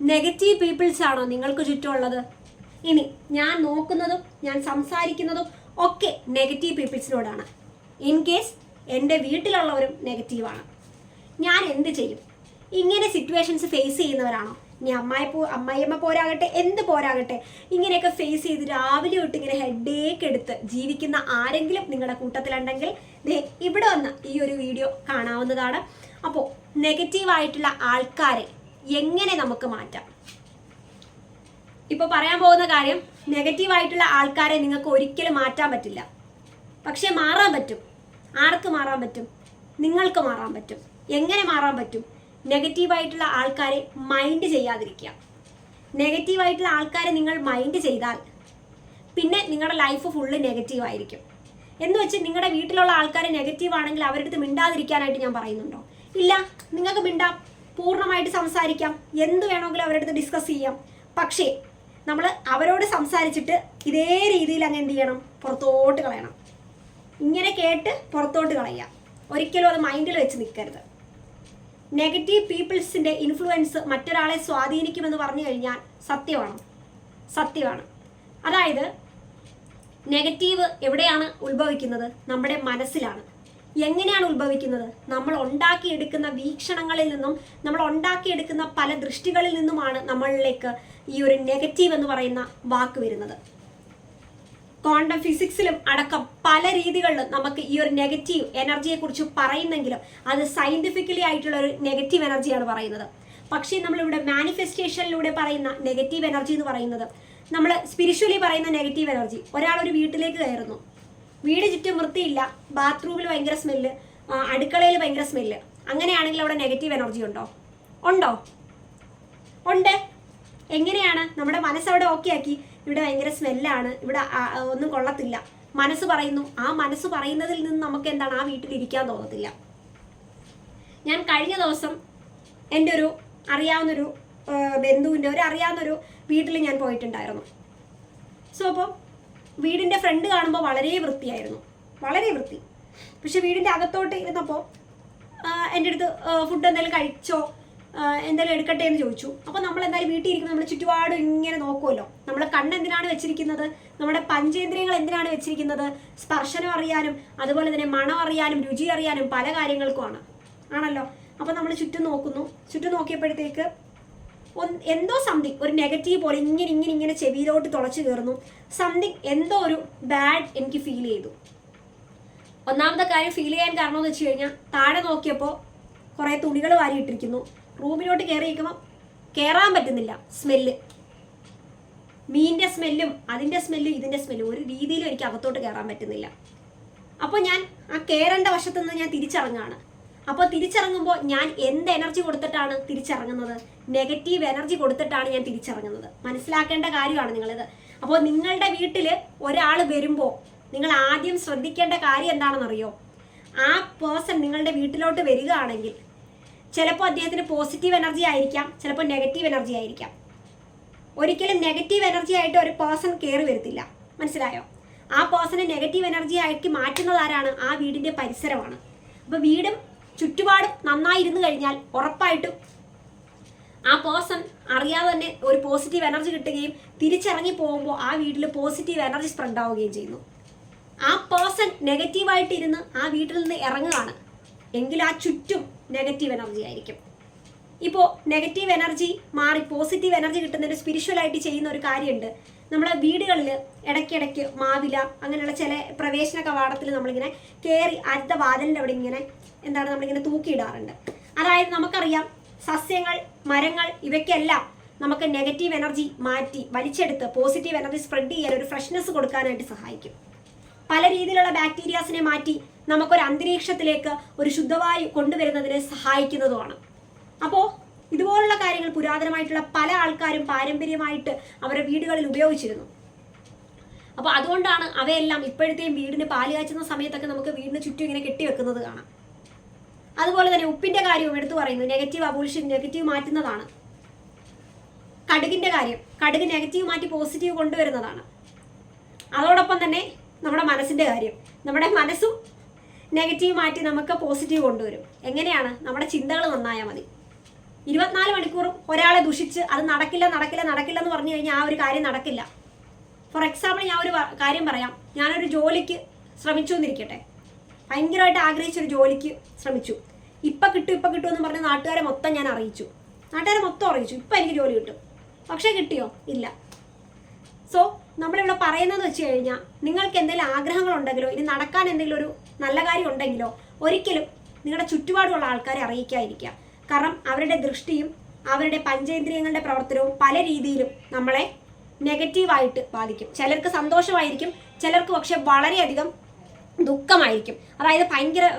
Negative people's ആണോ നിങ്ങൾക്ക് ചുറ്റുമുള്ളത്? ഇനി ഞാൻ നോക്കുന്നതും ഞാൻ സംസാരിക്കുന്നതും ഒക്കെ നെഗറ്റീവ് പീപ്പിൾസിനോടാണ് ഇൻ കേസ് എന്റെ വീട്ടിലുള്ളവരും നെഗറ്റീവാണ് ഞാൻ എന്ത് ചെയ്യും? ഇങ്ങനെ സിറ്റുവേഷൻസ് ഫേസ് ചെയ്യുന്നവരാണോ? ഇനി അമ്മായി പോ അമ്മായിയമ്മ പോരാകട്ടെ എന്ത് പോരാകട്ടെ? ഇങ്ങനെയൊക്കെ ഫേസ് ചെയ്ത് രാവിലെ തൊട്ട് ഇങ്ങനെ ഹെഡേക്ക് എടുത്ത് ജീവിക്കുന്ന ആരെങ്കിലും നിങ്ങളുടെ കൂട്ടത്തിലുണ്ടെങ്കിൽ ദേ ഇവിടെ വന്ന് ഈ ഒരു വീഡിയോ കാണാവുന്നതാണ്. അപ്പോൾ നെഗറ്റീവായിട്ടുള്ള ആൾക്കാരെ എങ്ങനെ നമുക്ക് മാറ്റാം? ഇപ്പോൾ പറയാൻ പോകുന്ന കാര്യം നെഗറ്റീവായിട്ടുള്ള ആൾക്കാരെ നിങ്ങൾക്ക് ഒരിക്കലും മാറ്റാൻ പറ്റില്ല. പക്ഷെ മാറാൻ പറ്റും. ആർക്ക് മാറാൻ പറ്റും? നിങ്ങൾക്ക് മാറാൻ പറ്റും. എങ്ങനെ മാറാൻ പറ്റും? നെഗറ്റീവായിട്ടുള്ള ആൾക്കാരെ മൈൻഡ് ചെയ്യാതിരിക്കുക. നെഗറ്റീവായിട്ടുള്ള ആൾക്കാരെ നിങ്ങൾ മൈൻഡ് ചെയ്താൽ പിന്നെ നിങ്ങളുടെ ലൈഫ് ഫുള്ള് നെഗറ്റീവ് ആയിരിക്കും. എന്ന് വെച്ച് നിങ്ങളുടെ വീട്ടിലുള്ള ആൾക്കാരെ നെഗറ്റീവ് ആണെങ്കിൽ അവരുടെ അടുത്ത് മിണ്ടാതിരിക്കാനായിട്ട് ഞാൻ പറയുന്നുണ്ടോ? ഇല്ല നിങ്ങൾക്ക് മിണ്ടാം. പൂർണമായിട്ട് സംസാരിക്കാം. എന്ത് വേണമെങ്കിലും അവരുടെ അടുത്ത് ഡിസ്കസ് ചെയ്യാം. പക്ഷേ നമ്മൾ അവരോട് സംസാരിച്ചിട്ട് ഇതേ രീതിയിൽ അങ്ങ് എന്ത് ചെയ്യണം? പുറത്തോട്ട് കളയണം. ഇങ്ങനെ കേട്ട് പുറത്തോട്ട് കളയുക. ഒരിക്കലും അത് മൈൻഡിൽ വെച്ച് നിൽക്കരുത്. നെഗറ്റീവ് പീപ്പിൾസിന്റെ ഇൻഫ്ലുവൻസ് മറ്റൊരാളെ സ്വാധീനിക്കുമെന്ന് പറഞ്ഞു കഴിഞ്ഞാൽ സത്യമാണ്. സത്യമാണ്. അതായത് നെഗറ്റീവ് എവിടെയാണ് ഉത്ഭവിക്കുന്നത്? നമ്മുടെ മനസ്സിലാണ്. എങ്ങനെയാണ് ഉത്ഭവിക്കുന്നത്? നമ്മൾ ഉണ്ടാക്കിയെടുക്കുന്ന വീക്ഷണങ്ങളിൽ നിന്നും നമ്മൾ ഉണ്ടാക്കിയെടുക്കുന്ന പല ദൃഷ്ടികളിൽ നിന്നുമാണ് നമ്മളിലേക്ക് ഈ ഒരു നെഗറ്റീവ് എന്ന് പറയുന്ന വാക്ക് വരുന്നത്. ക്വാണ്ടം ഫിസിക്സിലും അടക്കം പല രീതികളിലും നമുക്ക് ഈ ഒരു നെഗറ്റീവ് എനർജിയെ കുറിച്ച് പറയുന്നെങ്കിലും അത് സയന്റിഫിക്കലി ആയിട്ടുള്ള ഒരു നെഗറ്റീവ് എനർജിയാണ് പറയുന്നത്. പക്ഷേ നമ്മളിവിടെ മാനിഫെസ്റ്റേഷനിലൂടെ പറയുന്ന നെഗറ്റീവ് എനർജി എന്ന് പറയുന്നത് നമ്മൾ സ്പിരിച്വലി പറയുന്ന നെഗറ്റീവ് എനർജി ഒരാൾ ഒരു വീട്ടിലേക്ക് കയറുന്നു. വീട് ചുറ്റും വൃത്തിയില്ല ബാത്റൂമിൽ ഭയങ്കര സ്മെല്ല് അടുക്കളയിൽ ഭയങ്കര സ്മെല്ല് അങ്ങനെയാണെങ്കിൽ അവിടെ നെഗറ്റീവ് എനർജി ഉണ്ടോ? ഉണ്ടോ? ഉണ്ട്. എങ്ങനെയാണ്? നമ്മുടെ മനസ്സവിടെ ഓക്കെ ആക്കി. ഇവിടെ ഭയങ്കര സ്മെല്ലാണ് ഇവിടെ ഒന്നും കൊള്ളത്തില്ല. മനസ്സ് പറയുന്നു. ആ മനസ്സ് പറയുന്നതിൽ നിന്ന് നമുക്ക് എന്താണ് ആ വീട്ടിൽ ഇരിക്കാൻ തോന്നത്തില്ല. ഞാൻ കഴിഞ്ഞ ദിവസം എന്റെ ഒരു അറിയാവുന്നൊരു ബന്ധുവിന്റെ ഒരു അറിയാവുന്നൊരു വീട്ടിൽ ഞാൻ പോയിട്ടുണ്ടായിരുന്നു. സോ അപ്പോൾ വീടിന്റെ ഫ്രണ്ട് കാണുമ്പോൾ വളരെ വൃത്തിയായിരുന്നു. വളരെ വൃത്തി. പക്ഷെ വീടിന്റെ അകത്തോട്ട് ഇരുന്നപ്പോൾ എന്റെ അടുത്ത് ഫുഡ് എന്തെങ്കിലും കഴിച്ചോ എന്തെങ്കിലും എടുക്കട്ടെ എന്ന് ചോദിച്ചു. അപ്പോൾ നമ്മൾ എന്തായാലും വീട്ടിൽ ഇരിക്കുന്നത് നമ്മൾ ചുറ്റുപാടും ഇങ്ങനെ നോക്കുമല്ലോ നമ്മുടെ കണ്ണ് എന്തിനാണ് വെച്ചിരിക്കുന്നത്? നമ്മുടെ പഞ്ചേന്ദ്രിയങ്ങൾ എന്തിനാണ് വെച്ചിരിക്കുന്നത്? സ്പർശനം അറിയാനും അതുപോലെ തന്നെ മണം അറിയാനും രുചി അറിയാനും പല കാര്യങ്ങൾക്കുമാണ്. ആണല്ലോ? അപ്പോൾ നമ്മൾ ചുറ്റും നോക്കുന്നു. ചുറ്റും നോക്കിയപ്പോഴത്തേക്ക് എന്തോ സംതിങ് ഒരു നെഗറ്റീവ് പോലെ ഇങ്ങനെ ഇങ്ങനെ ഇങ്ങനെ ചെവിയിലോട്ട് തുളച്ചു കയറുന്നു. സംതിങ് എന്തോ ഒരു ബാഡ് എനിക്ക് ഫീൽ ചെയ്തു. ഒന്നാമത്തെ കാര്യം ഫീൽ ചെയ്യാൻ കാരണം എന്ന് വെച്ച് കഴിഞ്ഞാൽ താഴെ നോക്കിയപ്പോൾ കുറേ തുണികൾ വാരിയിട്ടിരിക്കുന്നു. റൂമിലോട്ട് കയറി നിൽക്കുമ്പോൾ കയറാൻ പറ്റുന്നില്ല സ്മെല്ല് മീനിന്റെ സ്മെല്ലും അതിന്റെ സ്മെല്ലും ഇതിന്റെ സ്മെല്ലും ഒരു രീതിയിലും എനിക്ക് അകത്തോട്ട് കയറാൻ പറ്റുന്നില്ല. അപ്പോൾ ഞാൻ ആ കയറേണ്ട വശത്തുനിന്ന് ഞാൻ തിരിച്ചിറങ്ങാണ് അപ്പോൾ തിരിച്ചിറങ്ങുമ്പോൾ ഞാൻ എന്ത് എനർജി കൊടുത്തിട്ടാണ് തിരിച്ചിറങ്ങുന്നത്? നെഗറ്റീവ് എനർജി കൊടുത്തിട്ടാണ് ഞാൻ തിരിച്ചിറങ്ങുന്നത്. മനസ്സിലാക്കേണ്ട കാര്യമാണ് നിങ്ങളിത്. അപ്പോൾ നിങ്ങളുടെ വീട്ടിൽ ഒരാൾ വരുമ്പോൾ നിങ്ങൾ ആദ്യം ശ്രദ്ധിക്കേണ്ട കാര്യം എന്താണെന്നറിയോ? ആ പേഴ്സൺ നിങ്ങളുടെ വീട്ടിലോട്ട് വരികയാണെങ്കിൽ ചിലപ്പോൾ അദ്ദേഹത്തിന് പോസിറ്റീവ് എനർജി ആയിരിക്കാം ചിലപ്പോൾ നെഗറ്റീവ് എനർജി ആയിരിക്കാം. ഒരിക്കലും നെഗറ്റീവ് എനർജി ആയിട്ട് ഒരു പേഴ്സൺ കയറി വരത്തില്ല. മനസ്സിലായോ? ആ പേഴ്സണെ നെഗറ്റീവ് എനർജി ആക്കി മാറ്റുന്നത് ആരാണ്? ആ വീടിന്റെ പരിസരമാണ്. അപ്പോൾ വീടും ചുറ്റുപാടും നന്നായി ഇരുന്ന് കഴിഞ്ഞാൽ ഉറപ്പായിട്ടും ആ പേഴ്സൺ അറിയാതെ തന്നെ ഒരു പോസിറ്റീവ് എനർജി കിട്ടുകയും തിരിച്ചിറങ്ങി പോകുമ്പോൾ ആ വീട്ടിൽ പോസിറ്റീവ് എനർജി സ്പ്രെഡ് ആവുകയും ചെയ്യുന്നു. ആ പേഴ്സൺ നെഗറ്റീവായിട്ട് ഇരുന്ന് ആ വീട്ടിൽ നിന്ന് ഇറങ്ങുകയാണ്. എങ്കിൽ ആ ചുറ്റും നെഗറ്റീവ് എനർജി ആയിരിക്കും. ഇപ്പോൾ നെഗറ്റീവ് എനർജി മാറി പോസിറ്റീവ് എനർജി കിട്ടുന്നതിന് സ്പിരിച്വലായിട്ട് ചെയ്യുന്ന ഒരു കാര്യമുണ്ട്. നമ്മുടെ വീടുകളിൽ ഇടയ്ക്കിടയ്ക്ക് മാവില അങ്ങനെയുള്ള ചില പ്രവേശന കവാടത്തിൽ നമ്മളിങ്ങനെ കയറി അടുത്ത വാതിലിന്റെ അവിടെ ഇങ്ങനെ എന്താണ് നമ്മളിങ്ങനെ തൂക്കിയിടാറുണ്ട്. അതായത് നമുക്കറിയാം സസ്യങ്ങൾ മരങ്ങൾ ഇവയ്ക്കെല്ലാം നമുക്ക് നെഗറ്റീവ് എനർജി മാറ്റി വലിച്ചെടുത്ത് പോസിറ്റീവ് എനർജി സ്പ്രെഡ് ചെയ്യാൻ ഒരു ഫ്രഷ്നെസ് കൊടുക്കാനായിട്ട് സഹായിക്കും. പല രീതിയിലുള്ള ബാക്ടീരിയാസിനെ മാറ്റി നമുക്കൊരു അന്തരീക്ഷത്തിലേക്ക് ഒരു ശുദ്ധവായു കൊണ്ടുവരുന്നതിനെ സഹായിക്കുന്നതുമാണ്. അപ്പോൾ ഇതുപോലുള്ള കാര്യങ്ങൾ പുരാതനമായിട്ടുള്ള പല ആൾക്കാരും പാരമ്പര്യമായിട്ട് അവരുടെ വീടുകളിൽ ഉപയോഗിച്ചിരുന്നു. അപ്പോൾ അതുകൊണ്ടാണ് അവയെല്ലാം ഇപ്പോഴത്തെയും വീടിന് പാൽ കാച്ചുന്ന സമയത്തൊക്കെ നമുക്ക് വീടിന് ചുറ്റും ഇങ്ങനെ കെട്ടിവെക്കുന്നത് കാണാം. അതുപോലെ തന്നെ ഉപ്പിന്റെ കാര്യവും എടുത്തു പറയുന്നു. നെഗറ്റീവ് അബോളിഷൻ നെഗറ്റീവ് മാറ്റുന്നതാണ്. കടുകിന്റെ കാര്യം. കടുക് നെഗറ്റീവ് മാറ്റി പോസിറ്റീവ് കൊണ്ടുവരുന്നതാണ്. അതോടൊപ്പം തന്നെ നമ്മുടെ മനസ്സിന്റെ കാര്യം. നമ്മുടെ മനസ്സും നെഗറ്റീവ് മാറ്റി നമുക്ക് പോസിറ്റീവ് കൊണ്ടുവരും. എങ്ങനെയാണ്? നമ്മുടെ ചിന്തകൾ നന്നായാൽ മതി. ഇരുപത്തിനാല് മണിക്കൂറും ഒരാളെ ദുഷിച്ച് അത് നടക്കില്ല നടക്കില്ല നടക്കില്ല എന്ന് പറഞ്ഞു കഴിഞ്ഞാൽ ആ ഒരു കാര്യം നടക്കില്ല. ഫോർ എക്സാമ്പിൾ ഞാൻ ഒരു കാര്യം പറയാം. ഞാനൊരു ജോലിക്ക് ശ്രമിച്ചു എന്നിരിക്കട്ടെ ഭയങ്കരമായിട്ട് ആഗ്രഹിച്ചൊരു ജോലിക്ക് ശ്രമിച്ചു. ഇപ്പം കിട്ടും ഇപ്പം കിട്ടും എന്ന് പറഞ്ഞ് നാട്ടുകാരെ മൊത്തം ഞാൻ അറിയിച്ചു. നാട്ടുകാരെ മൊത്തം അറിയിച്ചു. ഇപ്പം എനിക്ക് ജോലി കിട്ടും. പക്ഷേ കിട്ടിയോ? ഇല്ല. സോ നമ്മളിവിടെ പറയുന്നത് വെച്ച് കഴിഞ്ഞാൽ നിങ്ങൾക്ക് എന്തെങ്കിലും ആഗ്രഹങ്ങളുണ്ടെങ്കിലോ ഇനി നടക്കാൻ എന്തെങ്കിലും ഒരു നല്ല കാര്യം ഉണ്ടെങ്കിലോ ഒരിക്കലും നിങ്ങളുടെ ചുറ്റുപാടുമുള്ള ആൾക്കാരെ അറിയിക്കാതിരിക്കുക. കാരണം അവരുടെ ദൃഷ്ടിയും അവരുടെ പഞ്ചേന്ദ്രിയങ്ങളുടെ പ്രവർത്തനവും പല രീതിയിലും നമ്മളെ നെഗറ്റീവായിട്ട് ബാധിക്കും. ചിലർക്ക് സന്തോഷമായിരിക്കും ചിലർക്ക് പക്ഷെ വളരെയധികം ദുഃഖമായിരിക്കും. അതായത് ഭയങ്കര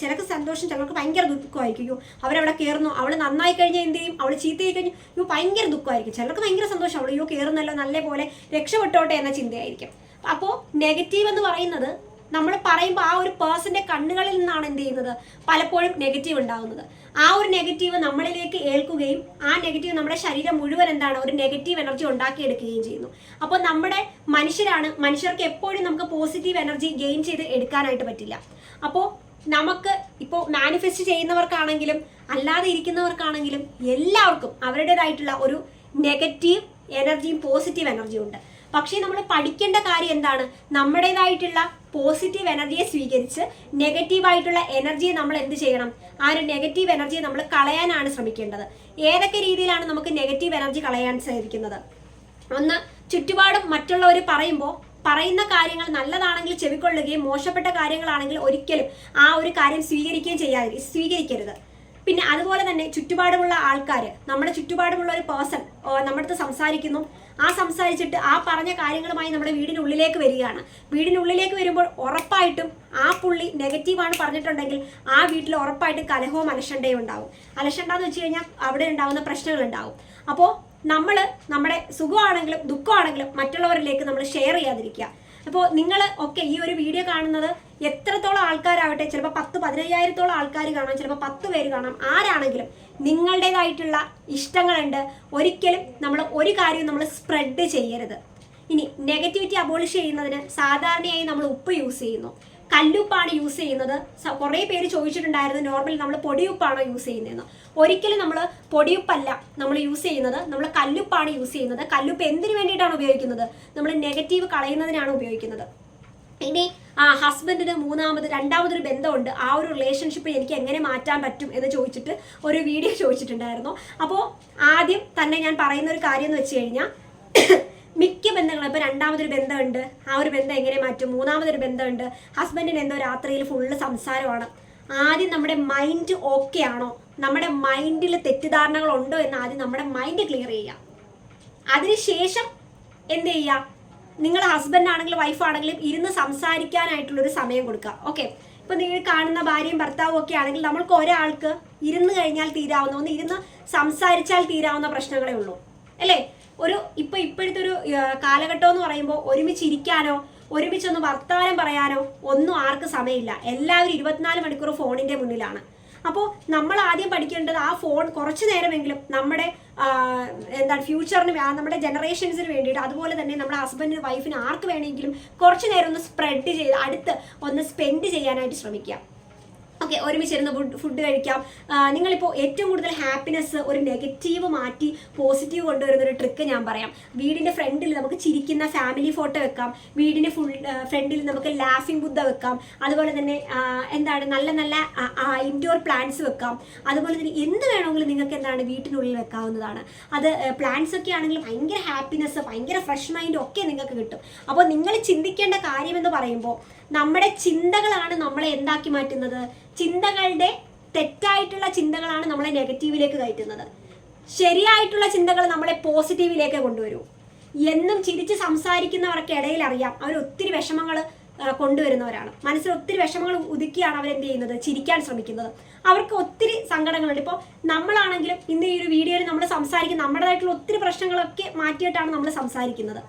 ചിലർക്ക് സന്തോഷം ചിലർക്ക് ഭയങ്കര ദുഃഖമായിരിക്കും. അയ്യോ അവരവിടെ കയറുന്നു അവൾ നന്നായി കഴിഞ്ഞാൽ എന്ത് ചെയ്യും? അവൾ ചീത്തയായി കഴിഞ്ഞു അയ്യോ ഭയങ്കര ദുഃഖമായിരിക്കും. ചിലർക്ക് ഭയങ്കര സന്തോഷം അവൾ അയ്യോ കയറുന്നല്ലോ നല്ലപോലെ രക്ഷപ്പെട്ടോട്ടെ എന്ന ചിന്തയായിരിക്കും. അപ്പോൾ നെഗറ്റീവ് എന്ന് പറയുന്നത് നമ്മൾ പറയുമ്പോൾ ആ ഒരു പേഴ്സന്റെ കണ്ണുകളിൽ നിന്നാണ് എന്ത് ചെയ്യുന്നത്? പലപ്പോഴും നെഗറ്റീവ് ഉണ്ടാകുന്നത്. ആ ഒരു നെഗറ്റീവ് നമ്മളിലേക്ക് ഏൽക്കുകയും ആ നെഗറ്റീവ് നമ്മുടെ ശരീരം മുഴുവൻ എന്താണ്? ഒരു നെഗറ്റീവ് എനർജി ഉണ്ടാക്കിയെടുക്കുകയും ചെയ്യുന്നു. അപ്പോൾ നമ്മുടെ മനുഷ്യരാണ് മനുഷ്യർക്ക് എപ്പോഴും നമുക്ക് പോസിറ്റീവ് എനർജി ഗെയിൻ ചെയ്ത് എടുക്കാനായിട്ട് പറ്റില്ല. അപ്പോൾ നമുക്ക് ഇപ്പോൾ മാനിഫെസ്റ്റ് ചെയ്യുന്നവർക്കാണെങ്കിലും അല്ലാതെ ഇരിക്കുന്നവർക്കാണെങ്കിലും എല്ലാവർക്കും അവരുടേതായിട്ടുള്ള ഒരു നെഗറ്റീവ് എനർജിയും പോസിറ്റീവ് എനർജിയും ഉണ്ട്. പക്ഷേ നമ്മൾ പഠിക്കേണ്ട കാര്യം എന്താണ്? നമ്മുടേതായിട്ടുള്ള പോസിറ്റീവ് എനർജിയെ സ്വീകരിച്ച് നെഗറ്റീവായിട്ടുള്ള എനർജിയെ നമ്മൾ എന്ത് ചെയ്യണം? ആ ഒരു നെഗറ്റീവ് എനർജിയെ നമ്മൾ കളയാനാണ് ശ്രമിക്കേണ്ടത്. ഏതൊക്കെ രീതിയിലാണ് നമുക്ക് നെഗറ്റീവ് എനർജി കളയാൻ സാധിക്കുന്നത്? ഒന്ന് ചുറ്റുപാടും മറ്റുള്ളവർ പറയുമ്പോൾ പറയുന്ന കാര്യങ്ങൾ നല്ലതാണെങ്കിൽ ചെവിക്കൊള്ളുകയും മോശപ്പെട്ട കാര്യങ്ങളാണെങ്കിൽ ഒരിക്കലും ആ ഒരു കാര്യം സ്വീകരിക്കുകയും ചെയ്യാതെ സ്വീകരിക്കരുത്. പിന്നെ അതുപോലെ തന്നെ ചുറ്റുപാടുമുള്ള ആൾക്കാർ നമ്മുടെ ചുറ്റുപാടുമുള്ള ഒരു പേഴ്സൺ നമ്മുടെ അടുത്ത് സംസാരിക്കുന്നു. ആ സംസാരിച്ചിട്ട് ആ പറഞ്ഞ കാര്യങ്ങളുമായി നമ്മുടെ വീടിനുള്ളിലേക്ക് വരികയാണ്. വീടിനുള്ളിലേക്ക് വരുമ്പോൾ ഉറപ്പായിട്ടും ആ പുള്ളി നെഗറ്റീവാണ് പറഞ്ഞിട്ടുണ്ടെങ്കിൽ ആ വീട്ടിൽ ഉറപ്പായിട്ടും കലഹവും അലക്ഷണ്ടയും ഉണ്ടാവും. അലഷണ്ട എന്ന് വെച്ച് കഴിഞ്ഞാൽ അവിടെ ഉണ്ടാകുന്ന പ്രശ്നങ്ങൾ ഉണ്ടാവും. അപ്പോൾ നമ്മൾ നമ്മുടെ സുഖമാണെങ്കിലും ദുഃഖമാണെങ്കിലും മറ്റുള്ളവരിലേക്ക് നമ്മൾ ഷെയർ ചെയ്യാതിരിക്കുക. അപ്പോൾ നിങ്ങൾ ഒക്കെ ഈ ഒരു വീഡിയോ കാണുന്നത് എത്രത്തോളം ആൾക്കാരാവട്ടെ ചിലപ്പോൾ പത്ത് പതിനയ്യായിരത്തോളം ആൾക്കാർ കാണാം ചിലപ്പോൾ പത്ത് പേര് കാണാം. ആരാണെങ്കിലും നിങ്ങളുടേതായിട്ടുള്ള ഇഷ്ടങ്ങളുണ്ട് ഒരിക്കലും നമ്മൾ ഒരു കാര്യവും നമ്മൾ സ്പ്രെഡ് ചെയ്യരുത്. ഇനി നെഗറ്റിവിറ്റി അബോളിഷ് ചെയ്യുന്നതിന് സാധാരണയായി നമ്മൾ ഉപ്പ് യൂസ് ചെയ്യുന്നു. കല്ലുപ്പാണ് യൂസ് ചെയ്യുന്നത്. കുറേ പേര് ചോദിച്ചിട്ടുണ്ടായിരുന്നു നോർമൽ നമ്മൾ പൊടിയുപ്പാണോ യൂസ് ചെയ്യുന്നതെന്ന്. ഒരിക്കലും നമ്മൾ പൊടിയുപ്പല്ല നമ്മൾ യൂസ് ചെയ്യുന്നത്. നമ്മൾ കല്ലുപ്പാണ് യൂസ് ചെയ്യുന്നത്. കല്ലുപ്പ് എന്തിനു വേണ്ടിയിട്ടാണ് ഉപയോഗിക്കുന്നത്? നമ്മൾ നെഗറ്റീവ് കളയുന്നതിനാണ് ഉപയോഗിക്കുന്നത്. ഇനി ആ ഹസ്ബൻഡിന് മൂന്നാമത് രണ്ടാമതൊരു ബന്ധമുണ്ട്. ആ ഒരു റിലേഷൻഷിപ്പ് എനിക്ക് എങ്ങനെ മാറ്റാൻ പറ്റും എന്ന് ചോദിച്ചിട്ട് ഒരു വീഡിയോ ചോദിച്ചിട്ടുണ്ടായിരുന്നു. അപ്പോൾ ആദ്യം തന്നെ ഞാൻ പറയുന്ന ഒരു കാര്യം എന്ന് വെച്ച് കഴിഞ്ഞാൽ മിക്ക ബന്ധങ്ങളും ഇപ്പോൾ രണ്ടാമതൊരു ബന്ധമുണ്ട്. ആ ഒരു ബന്ധം എങ്ങനെ മാറ്റും? മൂന്നാമതൊരു ബന്ധമുണ്ട്. ഹസ്ബൻഡിന് എന്തോ രാത്രിയിൽ ഫുള്ള് സംസാരമാണ്. ആദ്യം നമ്മുടെ മൈൻഡ് ഓക്കെ ആണോ? നമ്മുടെ മൈൻഡിൽ തെറ്റിദ്ധാരണകളുണ്ടോ എന്ന് ആദ്യം നമ്മുടെ മൈൻഡ് ക്ലിയർ ചെയ്യുക. അതിനുശേഷം എന്ത് ചെയ്യുക? നിങ്ങൾ ഹസ്ബൻഡ് ആണെങ്കിലും വൈഫ് ആണെങ്കിലും ഇരുന്ന് സംസാരിക്കാനായിട്ടുള്ളൊരു സമയം കൊടുക്കുക. ഓക്കെ ഇപ്പം നിങ്ങൾ കാണുന്ന ഭാര്യയും ഭർത്താവും ഒക്കെ ആണെങ്കിൽ നമ്മൾക്ക് ഒരാൾക്ക് ഇരുന്ന് കഴിഞ്ഞാൽ തീരാവുന്ന ഒന്ന് ഇരുന്ന് സംസാരിച്ചാൽ തീരാവുന്ന പ്രശ്നങ്ങളേ ഉള്ളൂ. അല്ലേ? ഒരു ഇപ്പൊ ഇപ്പോഴത്തെ ഒരു കാലഘട്ടം എന്ന് പറയുമ്പോൾ ഒരുമിച്ച് ഇരിക്കാനോ ഒരുമിച്ചൊന്ന് വർത്താനം പറയാനോ ഒന്നും ആർക്കും സമയമില്ല. എല്ലാവരും ഇരുപത്തിനാല് മണിക്കൂർ ഫോണിന്റെ മുന്നിലാണ്. അപ്പോൾ നമ്മൾ ആദ്യം പഠിക്കേണ്ടത് ആ ഫോൺ കുറച്ച് നേരമെങ്കിലും നമ്മുടെ എന്താണ് ഫ്യൂച്ചറിന് നമ്മുടെ ജനറേഷൻസിന് വേണ്ടിയിട്ട് അതുപോലെ തന്നെ നമ്മുടെ ഹസ്ബൻഡിന് വൈഫിന് ആർക്ക് വേണമെങ്കിലും കുറച്ച് നേരം ഒന്ന് സ്പ്രെഡ് ചെയ്ത് അടുത്ത് ഒന്ന് സ്പെൻഡ് ചെയ്യാനായിട്ട് ശ്രമിക്കുക. ഓക്കെ ഒരുമിച്ചിരുന്ന് ഫുഡ് കഴിക്കാം. നിങ്ങളിപ്പോൾ ഏറ്റവും കൂടുതൽ ഹാപ്പിനെസ് ഒരു നെഗറ്റീവ് മാറ്റി പോസിറ്റീവ് കൊണ്ടുവരുന്ന ഒരു ട്രിക്ക് ഞാൻ പറയാം. വീടിന്റെ ഫ്രണ്ടിൽ നമുക്ക് ചിരിക്കുന്ന ഫാമിലി ഫോട്ടോ വെക്കാം. വീടിന്റെ ഫുൾ ഫ്രണ്ടിൽ നമുക്ക് ലാഫിംഗ് ബുദ്ധ വെക്കാം. അതുപോലെ തന്നെ എന്താണ് നല്ല നല്ല ഇൻഡോർ പ്ലാന്റ്സ് വെക്കാം. അതുപോലെ തന്നെ എന്ത് വേണമെങ്കിലും നിങ്ങൾക്ക് എന്താണ് വീട്ടിനുള്ളിൽ വെക്കാവുന്നതാണ്. അത് പ്ലാന്റ്സ് ഒക്കെ ആണെങ്കിൽ ഭയങ്കര ഹാപ്പിനെസ് ഭയങ്കര ഫ്രഷ് മൈൻഡ് ഒക്കെ നിങ്ങൾക്ക് കിട്ടും. അപ്പോൾ നിങ്ങൾ ചിന്തിക്കേണ്ട കാര്യമെന്ന് പറയുമ്പോൾ നമ്മുടെ ചിന്തകളാണ് നമ്മളെ എന്താക്കി മാറ്റുന്നത്? ചിന്തകളുടെ തെറ്റായിട്ടുള്ള ചിന്തകളാണ് നമ്മളെ നെഗറ്റീവിലേക്ക് കയറ്റുന്നത്. ശരിയായിട്ടുള്ള ചിന്തകൾ നമ്മളെ പോസിറ്റീവിലേക്ക് കൊണ്ടുവരൂ. എന്നും ചിരിച്ച് സംസാരിക്കുന്നവർക്ക് ഇടയിൽ അറിയാം അവർ ഒത്തിരി വിഷമങ്ങൾ കൊണ്ടുവരുന്നവരാണ്. മനസ്സിൽ ഒത്തിരി വിഷമങ്ങൾ ഉതുക്കിയാണ് അവർ എന്ത് ചെയ്യുന്നത്? ചിരിക്കാൻ ശ്രമിക്കുന്നത്. അവർക്ക് ഒത്തിരി സങ്കടങ്ങളുണ്ട്. ഇപ്പോൾ നമ്മളാണെങ്കിലും ഇന്ന് ഈ ഒരു വീഡിയോയിൽ നമ്മൾ സംസാരിക്കുന്ന നമ്മുടേതായിട്ടുള്ള ഒത്തിരി പ്രശ്നങ്ങളൊക്കെ മാറ്റിയിട്ടാണ് നമ്മൾ സംസാരിക്കുന്നത്.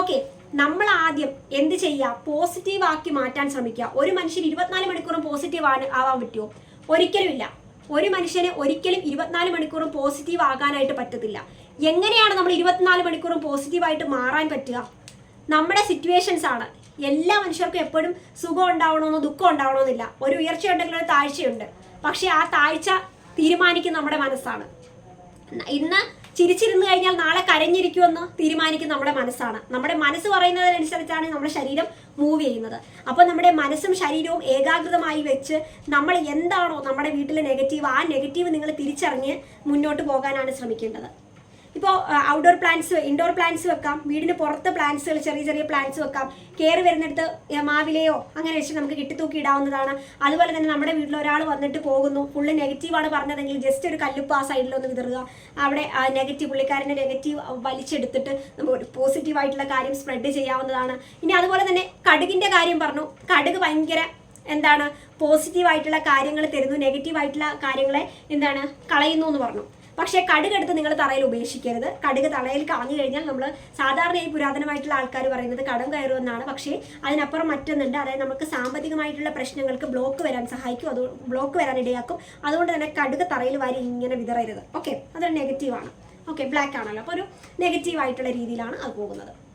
ഓക്കെ. നമ്മൾ ആദ്യം എന്ത് ചെയ്യുക? പോസിറ്റീവ് ആക്കി മാറ്റാൻ ശ്രമിക്കുക. ഒരു മനുഷ്യൻ ഇരുപത്തിനാല് മണിക്കൂറും പോസിറ്റീവ് ആണ് ആവാൻ പറ്റുമോ? ഒരിക്കലുമില്ല ഒരു മനുഷ്യന് ഒരിക്കലും ഇരുപത്തിനാല് മണിക്കൂറും പോസിറ്റീവ് ആകാനായിട്ട് പറ്റത്തില്ല. എങ്ങനെയാണ് നമ്മൾ ഇരുപത്തിനാല് മണിക്കൂറും പോസിറ്റീവായിട്ട് മാറാൻ പറ്റുക? നമ്മുടെ സിറ്റുവേഷൻസ് ആണ്. എല്ലാ മനുഷ്യർക്കും എപ്പോഴും സുഖം ഉണ്ടാവണമെന്നോ ദുഃഖം ഉണ്ടാവണമെന്നില്ല. ഒരു ഉയർച്ചയുണ്ടെങ്കിൽ ഒരു താഴ്ചയുണ്ട്. പക്ഷേ ആ താഴ്ച തീരുമാനിക്കുന്ന നമ്മുടെ മനസ്സാണ്. ഇന്ന് ചിരിച്ചിരുന്നു കഴിഞ്ഞാൽ നാളെ കരഞ്ഞിരിക്കുമെന്ന് തീരുമാനിക്കുന്ന നമ്മുടെ മനസ്സാണ്. നമ്മുടെ മനസ്സ് പറയുന്നതിനനുസരിച്ചാണ് നമ്മുടെ ശരീരം മൂവ് ചെയ്യുന്നത്. അപ്പോൾ നമ്മുടെ മനസ്സും ശരീരവും ഏകാഗ്രതമായി വെച്ച് നമ്മൾ എന്താണോ നമ്മുടെ വീട്ടിലെ നെഗറ്റീവ് ആ നെഗറ്റീവ് നിങ്ങൾ തിരിച്ചറിഞ്ഞ് മുന്നോട്ട് പോകാനാണ് ശ്രമിക്കേണ്ടത്. ഇപ്പോൾ ഔട്ട്ഡോർ പ്ലാന്റ്സ് ഇൻഡോർ പ്ലാന്റ്സ് വെക്കാം. വീടിന് പുറത്ത് പ്ലാന്റ്സുകൾ ചെറിയ ചെറിയ പ്ലാന്റ്സ് വെക്കാം. കയറി വരുന്നിടത്ത് മാവിലയോ അങ്ങനെ വെച്ച് നമുക്ക് കെട്ടിത്തൂക്കി ഇടാവുന്നതാണ്. അതുപോലെ തന്നെ നമ്മുടെ വീട്ടിൽ ഒരാൾ വന്നിട്ട് പോകുന്നു. ഫുള്ള് നെഗറ്റീവാണ് പറഞ്ഞതെങ്കിൽ ജസ്റ്റ് ഒരു കല്ലുപ്പ് ആ സൈഡിലൊന്ന് വിതറുക. അവിടെ നെഗറ്റീവ് പുള്ളിക്കാരന്റെ നെഗറ്റീവ് വലിച്ചെടുത്തിട്ട് നമ്മൾ ഒരു പോസിറ്റീവ് ആയിട്ടുള്ള കാര്യം സ്പ്രെഡ് ചെയ്യാവുന്നതാണ്. ഇനി അതുപോലെ തന്നെ കടുകിന്റെ കാര്യം പറഞ്ഞു. കടുക് ഭയങ്കര എന്താണ് പോസിറ്റീവ് ആയിട്ടുള്ള കാര്യങ്ങൾ തരുന്നു. നെഗറ്റീവ് ആയിട്ടുള്ള കാര്യങ്ങളെ എന്താണ് കളയുന്നു എന്ന് പറഞ്ഞു. പക്ഷേ കടുകെടുത്ത് നിങ്ങൾ തറയിൽ ഉപേക്ഷിക്കരുത്. കടുക് തറയിൽ കളഞ്ഞു കഴിഞ്ഞാൽ നമ്മൾ സാധാരണയായി പുരാതനമായിട്ടുള്ള ആൾക്കാർ പറയുന്നത് കടം കയറുമെന്നാണ് പക്ഷേ അതിനപ്പുറം മറ്റൊന്നുണ്ട്. അതായത് നമുക്ക് സാമ്പത്തികമായിട്ടുള്ള പ്രശ്നങ്ങൾക്ക് ബ്ലോക്ക് വരാൻ സഹായിക്കും. അത് ബ്ലോക്ക് വരാൻ ഇടയാക്കും. അതുകൊണ്ട് തന്നെ കടുക് തറയിൽ വാരി ഇങ്ങനെ വിതറരുത്. ഓക്കെ? അതൊരു നെഗറ്റീവാണ്. ഓക്കെ? ബ്ലാക്ക് ആണല്ലോ. അപ്പോൾ ഒരു നെഗറ്റീവ് ആയിട്ടുള്ള രീതിയിലാണ് അത് പോകുന്നത്.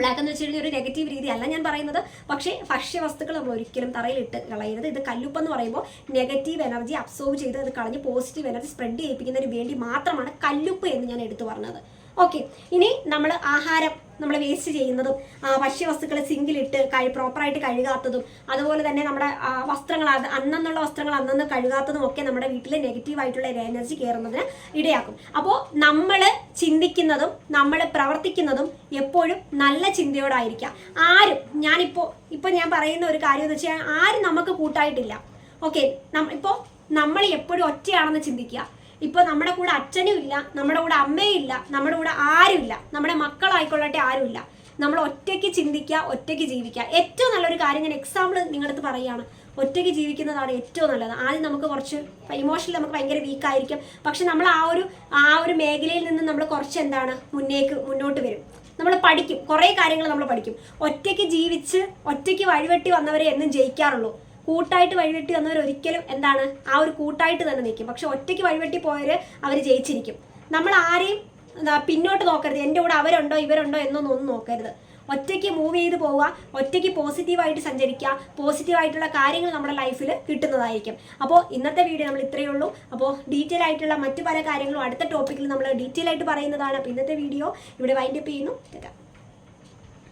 ബ്ലാക്ക് എന്ന് വെച്ച് കഴിഞ്ഞാൽ ഒരു നെഗറ്റീവ് രീതിയല്ല ഞാൻ പറയുന്നത്. പക്ഷേ ഭക്ഷ്യവസ്തുക്കൾ നമ്മൾ ഒരിക്കലും തറയിലിട്ട് കളയരുത്. ഇത് കല്ലുപ്പ് എന്ന് പറയുമ്പോൾ നെഗറ്റീവ് എനർജി അബ്സോർവ് ചെയ്ത് അത് കളഞ്ഞ് പോസിറ്റീവ് എനർജി സ്പ്രെഡ് ചെയ്യിപ്പിക്കുന്നതിന് വേണ്ടി മാത്രമാണ് കല്ലുപ്പ് എന്ന് ഞാൻ എടുത്തു പറഞ്ഞത്. ഓക്കെ ഇനി നമ്മൾ ആഹാരം നമ്മൾ വേസ്റ്റ് ചെയ്യുന്നതും ഭക്ഷ്യവസ്തുക്കൾ സിങ്കിലിട്ട് കഴി പ്രോപ്പറായിട്ട് കഴുകാത്തതും അതുപോലെ തന്നെ നമ്മുടെ വസ്ത്രങ്ങൾ അത് അന്നെന്നുള്ള വസ്ത്രങ്ങൾ അന്നന്ന് കഴുകാത്തതും ഒക്കെ നമ്മുടെ വീട്ടിൽ നെഗറ്റീവായിട്ടുള്ള എനർജി കയറുന്നതിന് ഇടയാക്കും. അപ്പോൾ നമ്മൾ ചിന്തിക്കുന്നതും നമ്മൾ പ്രവർത്തിക്കുന്നതും എപ്പോഴും നല്ല ചിന്തയോടായിരിക്കാം. ആരും ഞാനിപ്പോൾ ഇപ്പോൾ ഞാൻ പറയുന്ന ഒരു കാര്യം എന്ന് വെച്ചാൽ ആരും നമുക്ക് കൂട്ടായിട്ടില്ല. ഓക്കെ ഇപ്പോൾ നമ്മൾ എപ്പോഴും ഒറ്റയാണെന്ന് ചിന്തിക്കുക. ഇപ്പോൾ നമ്മുടെ കൂടെ അച്ഛനും ഇല്ല നമ്മുടെ കൂടെ അമ്മയും ഇല്ല നമ്മുടെ കൂടെ ആരുമില്ല നമ്മുടെ മക്കളായിക്കൊള്ളട്ടെ ആരുമില്ല നമ്മൾ ഒറ്റയ്ക്ക് ചിന്തിക്കുക ഒറ്റയ്ക്ക് ജീവിക്കുക. ഏറ്റവും നല്ലൊരു കാര്യം ഞാൻ എക്സാമ്പിൾ നിങ്ങളടുത്ത് പറയുകയാണ്. ഒറ്റയ്ക്ക് ജീവിക്കുന്നതാണ് ഏറ്റവും നല്ലത്. ആദ്യം നമുക്ക് കുറച്ച് ഇമോഷണലി നമുക്ക് ഭയങ്കര വീക്കായിരിക്കും പക്ഷെ നമ്മൾ ആ ഒരു ആ ഒരു മേഖലയിൽ നിന്ന് നമ്മൾ കുറച്ച് എന്താണ് മുന്നേക്ക് മുന്നോട്ട് വരും. നമ്മൾ പഠിക്കും. കുറേ കാര്യങ്ങൾ നമ്മൾ പഠിക്കും. ഒറ്റയ്ക്ക് ജീവിച്ച് ഒറ്റയ്ക്ക് വഴിവെട്ടി വന്നവരെ എന്നും ജയിക്കാറുള്ളൂ. കൂട്ടായിട്ട് വഴിവെട്ടി വന്നവർ ഒരിക്കലും എന്താണ് ആ ഒരു കൂട്ടായിട്ട് തന്നെ നിൽക്കും. പക്ഷെ ഒറ്റയ്ക്ക് വഴിവെട്ടി പോയവർ അവർ ജയിച്ചിരിക്കും. നമ്മൾ ആരെയും പിന്നോട്ട് നോക്കരുത്. എന്റെ കൂടെ അവരുണ്ടോ ഇവരുണ്ടോ എന്നൊന്നും ഒന്നും നോക്കരുത്. ഒറ്റയ്ക്ക് മൂവ് ചെയ്ത് പോവുക ഒറ്റയ്ക്ക് പോസിറ്റീവായിട്ട് സഞ്ചരിക്കുക പോസിറ്റീവായിട്ടുള്ള കാര്യങ്ങൾ നമ്മുടെ ലൈഫിൽ കിട്ടുന്നതായിരിക്കും. അപ്പോൾ ഇന്നത്തെ വീഡിയോ നമ്മൾ ഇത്രയേ ഉള്ളൂ. അപ്പോൾ ഡീറ്റെയിൽ ആയിട്ടുള്ള മറ്റു പല കാര്യങ്ങളും അടുത്ത ടോപ്പിക്കിൽ നമ്മൾ ഡീറ്റെയിൽ ആയിട്ട് പറയുന്നതാണ്. അപ്പോൾ ഇന്നത്തെ വീഡിയോ ഇവിടെ വൈൻഡപ്പ് ചെയ്യുന്നു.